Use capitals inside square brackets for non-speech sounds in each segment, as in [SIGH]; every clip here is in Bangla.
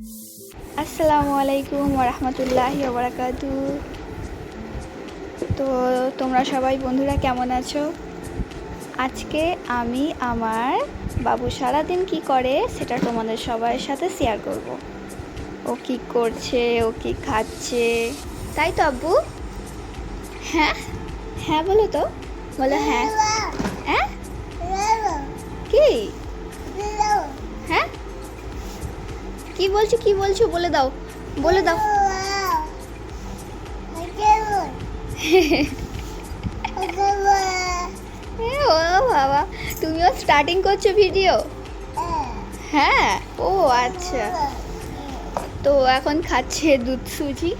আসসালামু আলাইকুম রহমতুল্লাহ বারাকাতু তো তোমরা সবাই বন্ধুরা কেমন আছো? আজকে আমি আমার বাবু সারাদিন কি করে সেটা তোমাদের সবার সাথে শেয়ার করব। ও কি করছে, ও কি খাচ্ছে? তাই তো আব্বু? হ্যাঁ? হ্যাঁ বলো তো। বলো হ্যাঁ। হ্যাঁ? কি হ্যাঁ কি বলছো কি বলছো? বলে দাও বলে দাও। ও বাবা, তুমিও স্টার্টিং করছ ভিডিও হ্যাঁ ও আচ্ছা। তো এখন খাচ্ছে দুধ সুজি।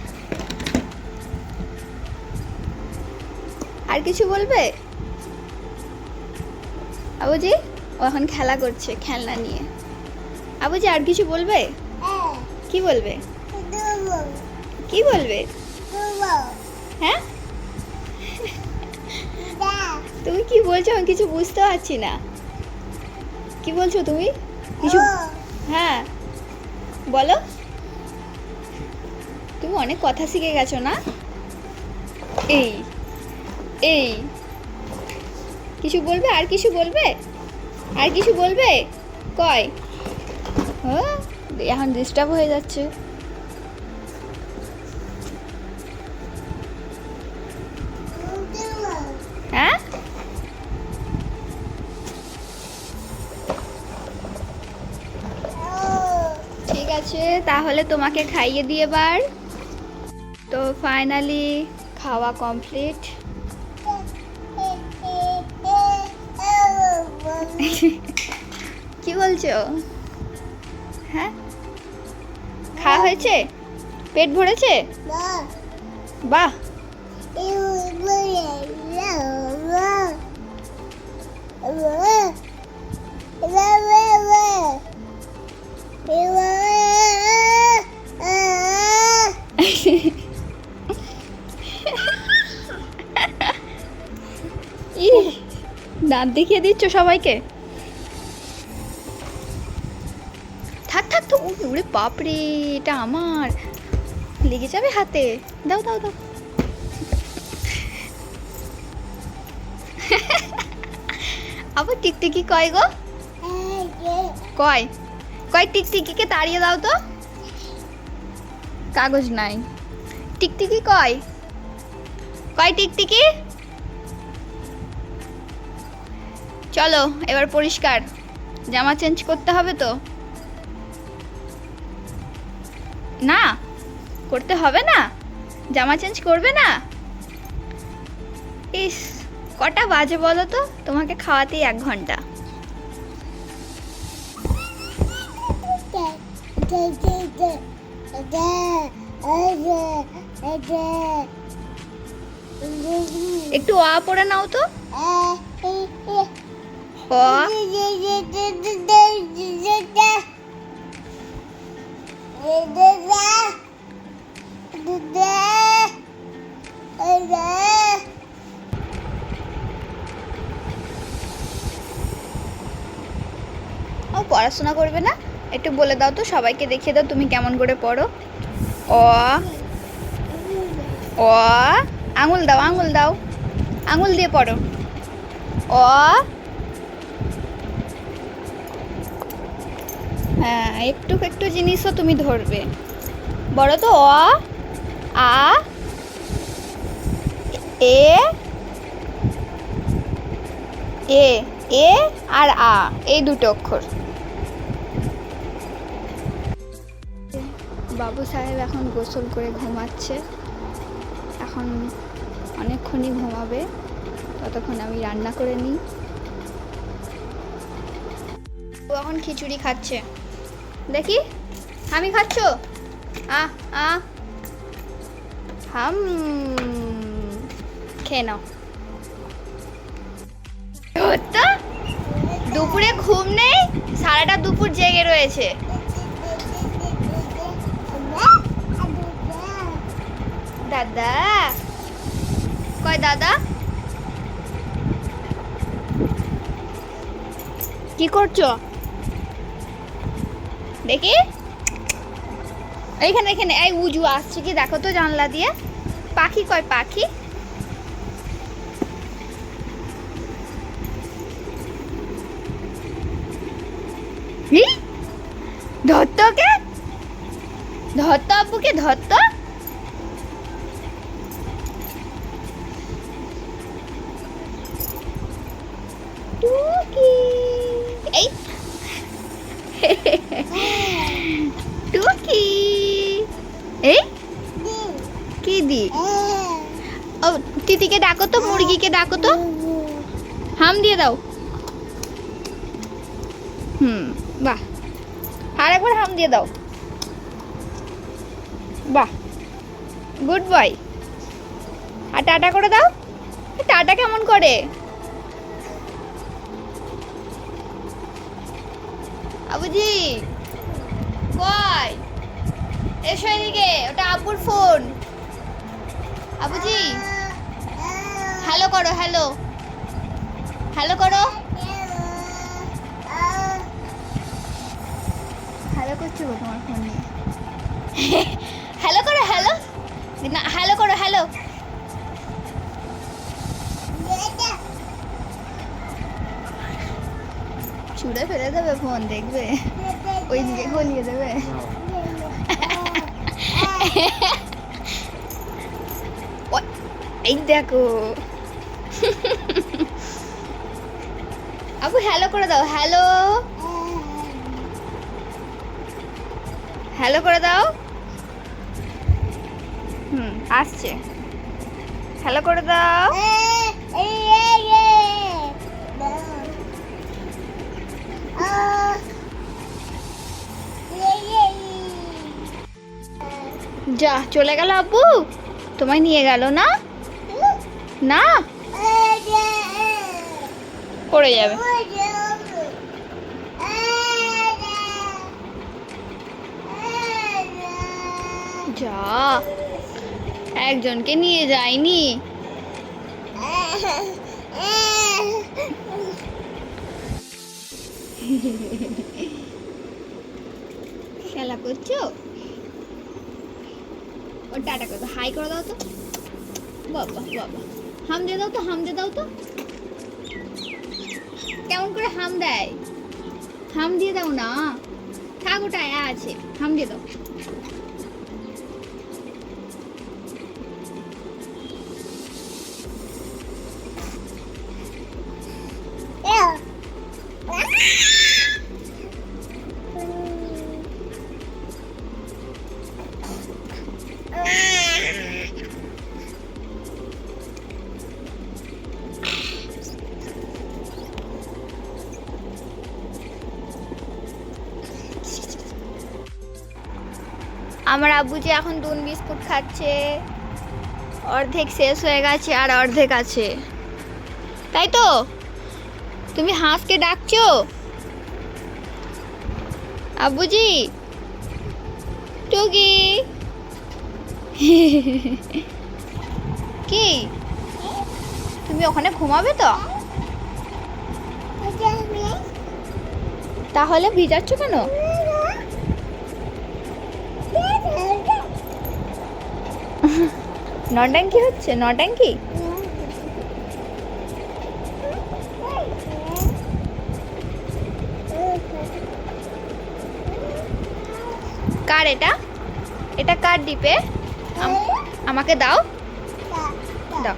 আর কিছু বলবে? আবুজি, ও এখন খেলা করছে খেলনা নিয়ে। আবুজি, আর কিছু বলবে? কি বলবে? কি বলবে? হ্যাঁ? তুমি কি বলছো? আমি কিছু বুঝতে পারছি না। কি বলছো তুমি? কিছু হ্যাঁ। বলো। তুমি অনেক কথা শিখে গেছো না? এই এই। কিছু বলবে? আর কিছু বলবে? আর কিছু বলবে? কয়? হ্যাঁ? এখন ডিস্টার্ব হয়ে যাচ্ছে। হ্যাঁ? ঠিক আছে তাহলে তোমাকে খাইয়ে দিয়ে এবার। তো ফাইনালি খাওয়া কমপ্লিট [LAUGHS] কি বলছো? হ্যাঁ? খাওয়া হয়েছে? পেট ভরেছে? বাহ। দাঁত দেখিয়ে দিচ্ছ সবাইকে? থাক থাক তো ওরে বাপরে, এটা আমার। লেগে যাবে হাতে। দাও দাও দাও। আবার টিকটিকি কয় গো? কয়? কয় টিকটিকিকে তাড়িয়ে দাও তো। কাগজ নাই। টিকটিকি কয়? কয় টিকটিকি? চলো, এবার পরিষ্কার। জামা চেঞ্জ করতে হবে তো। না, করতে হবে না। জামা চেঞ্জ করবে না। ইস, কটা বাজে বলো তো? তোমাকে খাওয়াতেই এক ঘণ্টা। একটু অ পড়ে নাও তো। অ ও, পড়াশোনা করবে না? একটু বলে দাও তো, সবাইকে দেখিয়ে দাও তুমি কেমন করে পড়ো। অ অ, আঙুল দাও আঙুল দাও। আঙুল দিয়ে পড়ো। অ একটু একটু জিনিসও তুমি ধরবে। বড় তো অ আ এ এ এ আর আ এই দুটো অক্ষর। বাবু সাহেব এখন গোসল করে ঘুমাচ্ছে। এখন অনেকক্ষণই ঘুমাবে। ততক্ষণ আমি রান্না করে নিই। ও এখন খিচুড়ি খাচ্ছে। দেখি। আমি খাচ্ছ? আ আ হাম। খেয়ে নাও। দুপুরে ঘুম নেই, সারাটা দুপুর জেগে রয়েছে। দাদা। কয় দাদা? কি করছ? দেখি। এইখানে এখানে এই উজু আসছে কি? দেখো তো জানলা দিয়ে। পাখি কয় পাখি? ধরত ওকে? ধরত আব্বুকে? ধরত টুকি এই টুকি এই কি দি ও তিতিকে ডাকো তো, মুরগিকে ডাকো তো। হাম দিয়ে দাও। হুম, বাহ। আর একবার হাম দিয়ে দাও। বাহ। Good boy. আর টাটা করে দাও। টাটা কেমন করে? আবুজি, কই? এসো এদিকে, ওটা আব্বুর ফোন আবুজি। হ্যালো করো হ্যালো। হ্যালো করো। হ্যালো করছ গো তোমার ফোন নিয়ে? [LAUGHS] হ্যালো করো হ্যালো। না হ্যালো করো হ্যালো। ছুঁড়ে ফেলে দেবে ফোন দেখবে? ওই দিকে গলিয়ে দেবে। [LAUGHS] এই দেখো। আবু হ্যালো করে দাও হ্যালো হ্যালো করে দাও। হুম, আসছে। হ্যালো করে দাও। যা, চলে গেল আব্বু তোমায় নিয়ে গেল না? না? পড়ে যাবে। যা, একজনকে নিয়ে যায়নি খেলা করছ? ও টাটা করে, হাই করে দাও তো। বাবা বাবা। হাম দিয়ে দাও তো, হাম দিয়ে দাও তো। কেমন করে হাম দেয়? হাম দিয়ে দাও না। থাক, ওটা আছে। হাম দিয়ে দাও। আমার আব্বু যে এখন দুন বিস্কুট খাচ্ছে, অর্ধেক শেষ হয়ে গেছে আর অর্ধেক আছে। তাই তো? তুমি হাঁসকে ডাকছো? আব্বুজি? টুকি? কি? তুমি ওখানে ঘুমাবে তো? তাহলে ভিজাচ্ছ কেন? নট্যাঙ্কি হচ্ছে? নটাঙ্কি কার এটা? এটা কার ডিপে আমাকে দাও। দাও।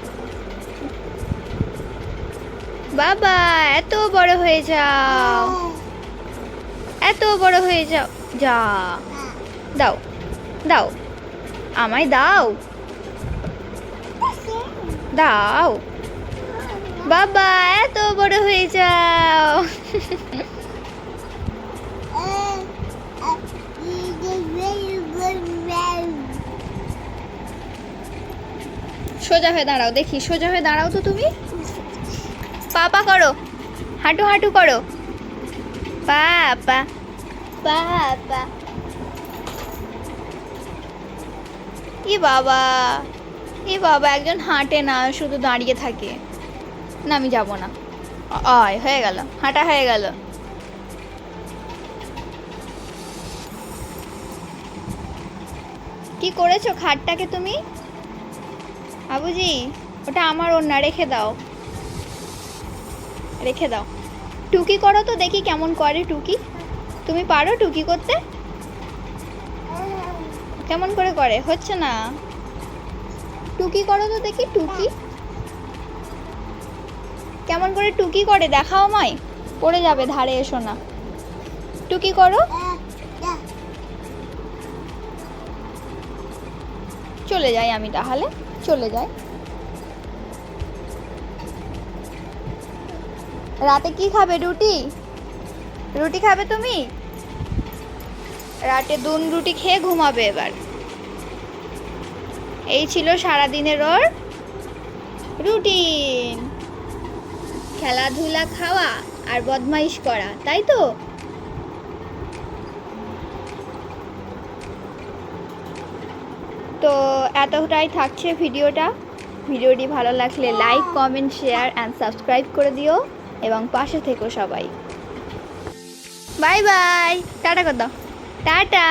বাবা, এত বড় হয়ে যাও। এত বড় হয়ে যাও। যা। দাও। দাও। আমায় দাও। দাও। বাবা, এত বড় হয়ে যাও। সোজা হয়ে দাঁড়াও, দেখি, সোজা হয়ে দাঁড়াও তো তুমি। পাপা করো, হাঁটু হাঁটু করো। পাপা পাপা। ই বাবা, এ বাবা, একজন হাঁটে না, শুধু দাঁড়িয়ে থাকে। না, আমি যাব না। আয়, হয়ে গেল, হাঁটা হয়ে গেল। কি করেছ খাটটাকে তুমি? বাবুজি, ওটা আমার ওনা রেখে দাও। রেখে দাও। টুকি করো তো দেখি কেমন করে টুকি। তুমি পারো টুকি করতে? কেমন করে করে? হচ্ছে না। টুকি করো তো দেখি, টুকি। কেমন করে টুকি করে? দেখাও আমায়। পড়ে যাবে ধারে, এসো না। টুকি করো। চলে যাই আমি তাহলে, চলে যাই। রাতে কি খাবে রুটি? রুটি খাবে তুমি? রাতে দুন রুটি খেয়ে ঘুমাবে এবার। এই ছিল সারাদিনের ওর রুটিন। খেলাধুলা খাওয়া আর বদমাইশ করা, তাই তো? তো এতটাই থাকছে ভিডিওটা। ভিডিওটি ভালো লাগলে like, comment, share and subscribe করে দিও এবং পাশে থেকো সবাই। বাই বাই, টাটা দাও। টাটা